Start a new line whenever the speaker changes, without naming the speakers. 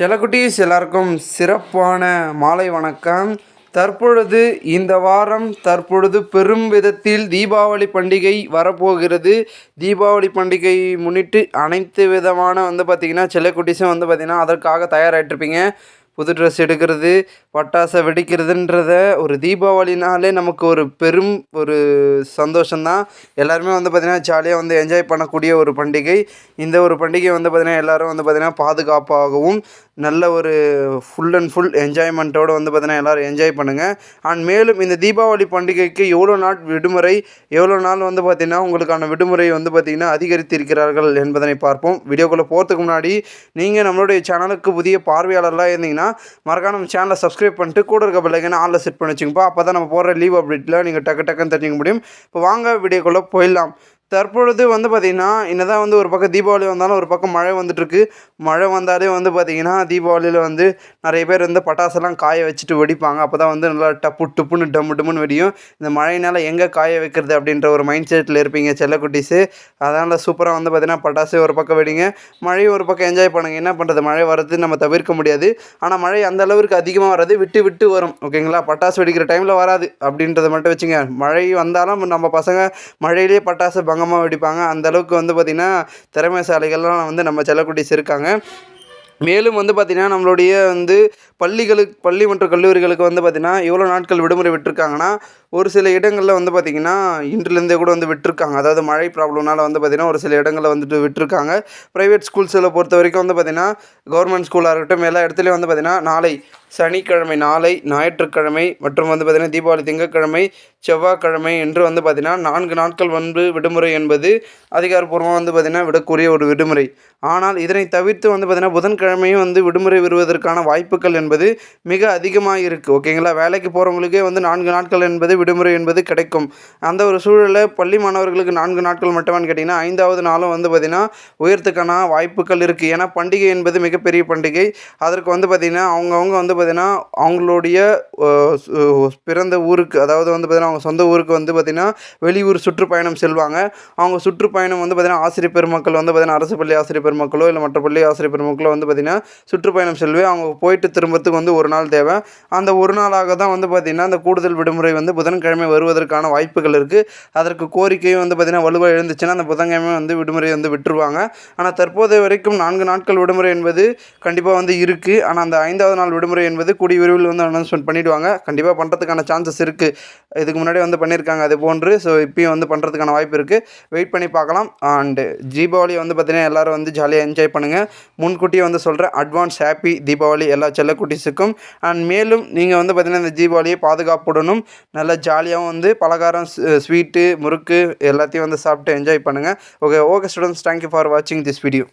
செல்லக்குட்டீஸ் எல்லாருக்கும் சிறப்பான மாலை வணக்கம். தற்பொழுது இந்த வாரம் தற்பொழுது பெரும் விதத்தில் தீபாவளி பண்டிகை வரப்போகிறது. தீபாவளி பண்டிகை முன்னிட்டு அனைத்து விதமான வந்து பார்த்திங்கன்னா செல்லக்குட்டீஸும் வந்து பார்த்திங்கன்னா அதற்காக தயாராகிட்ருப்பீங்க புது ட்ரெஸ் எடுக்கிறது பட்டாசை வெடிக்கிறதுன்றத ஒரு தீபாவளினாலே நமக்கு ஒரு பெரும் ஒரு சந்தோஷம்தான். எல்லாருமே வந்து பார்த்திங்கன்னா ஜாலியாக வந்து என்ஜாய் பண்ணக்கூடிய ஒரு பண்டிகை. இந்த ஒரு பண்டிகை வந்து பார்த்திங்கன்னா எல்லோரும் வந்து பார்த்திங்கன்னா பாதுகாப்பாகவும் நல்ல ஒரு ஃபுல் அண்ட் ஃபுல் என்ஜாய்மெண்ட்டோடு வந்து பார்த்திங்கன்னா எல்லோரும் என்ஜாய் பண்ணுங்கள் அண்ட் மேலும் இந்த தீபாவளி பண்டிகைக்கு எவ்வளோ நாள் விடுமுறை எவ்வளோ நாள் வந்து பார்த்திங்கன்னா உங்களுக்கான விடுமுறை வந்து பார்த்திங்கன்னா அதிகரித்திருக்கிறார்கள் என்பதனை பார்ப்போம். வீடியோக்குள்ளே போகிறதுக்கு முன்னாடி நீங்கள் நம்மளுடைய சேனலுக்கு புதிய பார்வையாளர்லாம் இருந்தீங்கன்னா மறக்காம சேனலை சப்ஸ்கிரைப் பண்ணிட்டு கூட இருக்க பிள்ளைங்க ஆளில் செட் பண்ணி வச்சுங்கப்பா அப்போ தான் நம்ம போடுற லீவ் அப்டேட்டில் நீங்கள் டக்கு டக்குன்னு தெரிஞ்சுக்க முடியும். இப்போ வாங்க வீடியோக்குள்ளே போயிடலாம். தற்பொழுது வந்து பார்த்திங்கன்னா என்னதான் வந்து ஒரு பக்கம் தீபாவளி வந்தாலும் ஒரு பக்கம் மழை வந்துட்டுருக்கு. மழை வந்தாலே வந்து பார்த்திங்கன்னா தீபாவளியில் வந்து நிறைய பேர் வந்து பட்டாசெல்லாம் காய வச்சுட்டு வெடிப்பாங்க. அப்போ தான் வந்து நல்லா டப்பு டுப்புன்னு டம்மு டம்முன்னு வெடியும். இந்த மழையினால் எங்கே காய வைக்கிறது அப்படின்ற ஒரு மைண்ட் செட்டில் இருப்பீங்க செல்லக்குட்டிஸு அதனால் சூப்பராக வந்து பார்த்திங்கன்னா பட்டாசு ஒரு பக்கம் வெடிங்க. மழையும் ஒரு பக்கம் என்ஜாய் பண்ணுங்கள் என்ன பண்ணுறது மழை வரது நம்ம தவிர்க்க முடியாது. ஆனால் மழை அந்த அளவுக்கு அதிகமாக வராது விட்டு விட்டு வரும். ஓகேங்களா? பட்டாசு வெடிக்கிற டைமில் வராது அப்படின்றத மட்டும் வச்சுங்க. மழை வந்தாலும் நம்ம பசங்க மழையிலேயே பட்டாசு பங்க பங்கமாக வெடிப்பாங்க. அந்தளவுக்கு வந்து பார்த்திங்கன்னா திறமைசாலிகள்லாம் வந்து நம்ம செல்லக்குட்டிஸ் இருக்காங்க. மேலும் வந்து பார்த்திங்கன்னா நம்மளுடைய வந்து பள்ளிகளுக்கு பள்ளி மற்றும் கல்லூரிகளுக்கு வந்து பார்த்திங்கன்னா எவ்வளோ நாட்கள் விடுமுறை விட்டுருக்காங்கன்னா ஒரு சில இடங்களில் வந்து பார்த்திங்கன்னா இன்றுலேருந்தே கூட வந்து விட்டுருக்காங்க. அதாவது மழை ப்ராப்ளம்னால வந்து பார்த்திங்கன்னா ஒரு சில இடங்களில் வந்துட்டு விட்டுருக்காங்க. ப்ரைவேட் ஸ்கூல்ஸில் பொறுத்த வரைக்கும் வந்து பார்த்திங்கன்னா கவர்மெண்ட் ஸ்கூலாக இருக்கட்டும் எல்லா இடத்துலையும் வந்து பார்த்திங்கன்னா நாளை சனிக்கிழமை நாளை ஞாயிற்றுக்கிழமை மற்றும் வந்து பார்த்திங்கன்னா தீபாவளி திங்கட்கிழமை செவ்வாய்க்கிழமை என்று வந்து பார்த்திங்கன்னா நான்கு நாட்கள் வந்து விடுமுறை என்பது அதிகாரப்பூர்வமாக வந்து பார்த்திங்கன்னா விடக்கூடிய ஒரு விடுமுறை. ஆனால் இதனை தவிர்த்து வந்து பார்த்திங்கன்னா புதன்கிழமையும் வந்து விடுமுறை விடுவதற்கான வாய்ப்புகள் என்பது மிக அதிகமாக இருக்குது ஓகேங்களா? வேலைக்கு போகிறவங்களுக்கே வந்து நான்கு நாட்கள் என்பது விடுமுறை என்பது கிடைக்கும். அந்த ஒரு சூழலில் பள்ளி மாணவர்களுக்கு நான்கு நாட்கள் மட்டுமான்னு கேட்டிங்கன்னா ஐந்தாவது நாளும் வந்து பார்த்திங்கன்னா உயர்த்துக்கான வாய்ப்புகள் இருக்குது ஏன்னா பண்டிகை என்பது மிகப்பெரிய பண்டிகை. அதற்கு வந்து பார்த்திங்கன்னா அவங்கவுங்க வந்து பார்த்திங்கன்னா அவங்களுடைய பிறந்த ஊருக்கு அதாவது வந்து பார்த்திங்கன்னா அவங்க சொந்த ஊருக்கு வந்து பார்த்திங்கன்னா வெளியூர் சுற்றுப்பயணம் செல்வாங்க. அவங்க சுற்றுப்பயணம் வந்து பார்த்திங்கன்னா ஆசிரியர் பெருமக்கள் வந்து பார்த்திங்கன்னா அரசு பள்ளி ஆசிரியர் பெருமக்களோ இல்லை மற்ற பள்ளி ஆசிரியர் பெருமக்களோ வந்து பார்த்திங்கன்னா சுற்றுப்பயணம் செல்வே. அவங்க போயிட்டு திரும்பத்துக்கு வந்து ஒரு நாள் தேவை. அந்த ஒரு நாளாக தான் வந்து பார்த்திங்கன்னா அந்த கூடுதல் விடுமுறை வந்து புதன்கிழமை வருவதற்கான வாய்ப்புகள் இருக்குது அதற்கு கோரிக்கையும் வந்து பார்த்திங்கன்னா வலுவாக எழுந்துச்சுன்னா அந்த புதன்கிழமை வந்து விடுமுறை வந்து விட்டுருவாங்க. ஆனால் தற்போதைய வரைக்கும் நான்கு நாட்கள் விடுமுறை என்பது கண்டிப்பாக வந்து இருக்குது ஆனால் அந்த ஐந்தாவது நாள் விடுமுறை என்பது கூடிய விரைவில் வந்து அனௌன்ஸ்மெண்ட் பண்ணிவிடுவாங்க கண்டிப்பாக பண்ணுறதுக்கான சான்சஸ் இருக்குது இதுக்கு முன்னாடி வந்து பண்ணியிருக்காங்க அது போன்று. ஸோ இப்பயும் வந்து பண்ணுறதுக்கான வாய்ப்பு இருக்குது வெயிட் பண்ணி பார்க்கலாம். அண்டு தீபாவளி வந்து பார்த்திங்கன்னா எல்லோரும் வந்து ஜாலியாக என்ஜாய் பண்ணுங்கள் முன்கூட்டியே வந்து சொல்கிறேன் அட்வான்ஸ் ஹாப்பி தீபாவளி எல்லா செல்லக்குட்டிஸுக்கும். அண்ட் மேலும் நீங்கள் வந்து பார்த்திங்கன்னா இந்த தீபாவளியை பாதுகாப்புடனும் நல்ல ஜாலியாகவும் வந்து பலகாரம் ஸ்வீட்டு முறுக்கு எல்லாத்தையும் வந்து சாப்பிட்டு என்ஜாய் பண்ணுங்கள் okay okay students thank you for வாட்சிங் திஸ் வீடியோ